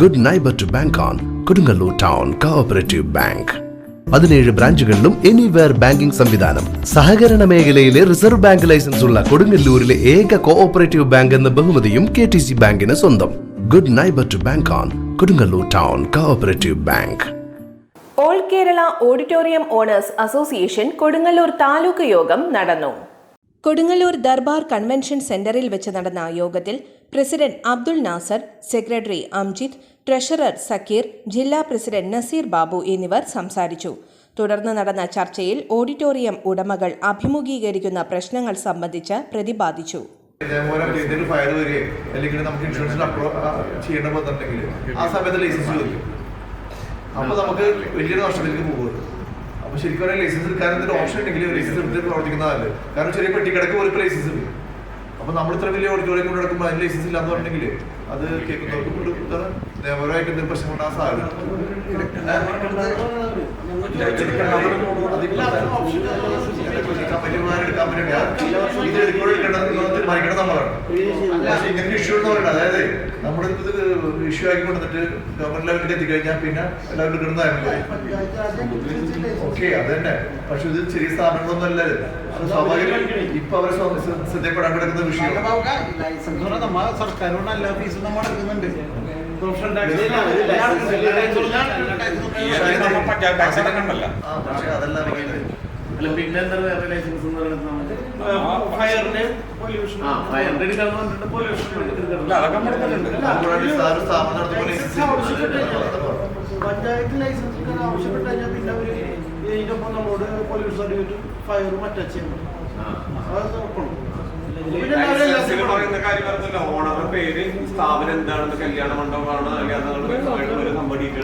Good neighbour to bank on Kodungallur town cooperative bank പതിനേഴ് ബ്രാഞ്ചുകളിലും anywhere banking സംവിധാനം. സഹകരണ മേഖലയിലെ റിസർവ് ബാങ്ക് ലൈസൻസ് ഉള്ള കൊടുങ്ങല്ലൂരിലെ ഏക കോഓപ്പറേറ്റീവ് ബാങ്ക് എന്ന ബഹുമതിയും കെ ടി സി ബാങ്കിന് സ്വന്തം. Good neighbour to bank on Kodungallur town cooperative bank all Kerala auditorium owners association Kodungallur taluk യോഗം നടന്നു കൊടുങ്ങല്ലൂർ ദർബാർ കൺവെൻഷൻ സെന്ററിൽ വെച്ച് നടന്ന യോഗത്തിൽ president Abdul Nasar secretary Amjith treasurer Sakeer ജില്ലാ പ്രസിഡന്റ് നസീർ ബാബു എന്നിവർ സംസാരിച്ചു. തുടർന്ന് നടന്ന ചർച്ചയിൽ ഓഡിറ്റോറിയം ഉടമകൾ അഭിമുഖീകരിക്കുന്ന പ്രശ്നങ്ങൾ സംബന്ധിച്ച് പ്രതിപാദിച്ചു. അപ്പൊ ശരിക്കും പറഞ്ഞാൽ ലൈസൻസ് എടുക്കാൻ ഓപ്ഷൻ ഉണ്ടെങ്കിൽ ലൈസൻസ് എടുത്ത് പ്രവർത്തിക്കുന്നതല്ലേ. കാരണം ചെറിയ പെട്ടിക്കിടക്ക് ഒരു ലൈസൻസ് ഉണ്ട് അപ്പൊ നമ്മൾ ഇത്ര വലിയ ഓഡിറ്റോറിയം കൊണ്ട് നടക്കുമ്പോൾ അതിന് ലൈസൻസ് ഇല്ലാന്ന് പറഞ്ഞിട്ടുണ്ടെങ്കിൽ അത് കേൾക്കുന്നവർക്ക് ഇതാണ് നിയമപരമായിട്ട് എന്തെങ്കിലും പ്രശ്നം ഉണ്ടാകാൻ സാധ്യത ഇത് എടുക്കണോ എടുക്കേണ്ടത് തീരുമാനിക്കണം നമ്മളാണ് പക്ഷേ ഇങ്ങനെ ഇഷ്യൂ എന്ന് പറയുന്നത് അതായത് നമ്മുടെ ഇത് ഇഷ്യൂ ആക്കി കൊണ്ടിട്ട് ഗവൺമെന്റ് ലെവലിൽ എത്തിക്കഴിഞ്ഞാൽ പിന്നെ എല്ലാവരും എടുക്കുന്നതായിരുന്നു ഓക്കെ അത് തന്നെ പക്ഷെ ഇത് ചെറിയ സ്ഥാപനങ്ങളൊന്നും അല്ല ഇത്. അത് സ്വാഭാവികം ഇപ്പൊ അവരെ ശ്രദ്ധപ്പെടാൻ കിടക്കുന്ന വിഷയം പിന്നെന്താ എല്ലാ ഫീസും നമ്മൾ എടുക്കുന്നുണ്ട് അല്ല വേറെ ലൈസൻസ് എന്ന് പറയുന്നത് നമുക്ക് ഫയറിന് പഞ്ചായത്ത് ലൈസൻസ് എടുക്കാൻ ആവശ്യപ്പെട്ട് കഴിഞ്ഞാൽ പിന്നെ അവർ ഇതിനൊപ്പം നമ്മളോട് പൊല്യൂഷൻ സർട്ടിഫിക്കറ്റ് ഫയറും അറ്റാച്ച് ചെയ്യണം. അത് നോക്കണം ഓണറുടെ പേര് സ്ഥാപനം എന്താണെന്ന് കല്യാണ മണ്ഡപമാണ്? അല്ലെങ്കിൽ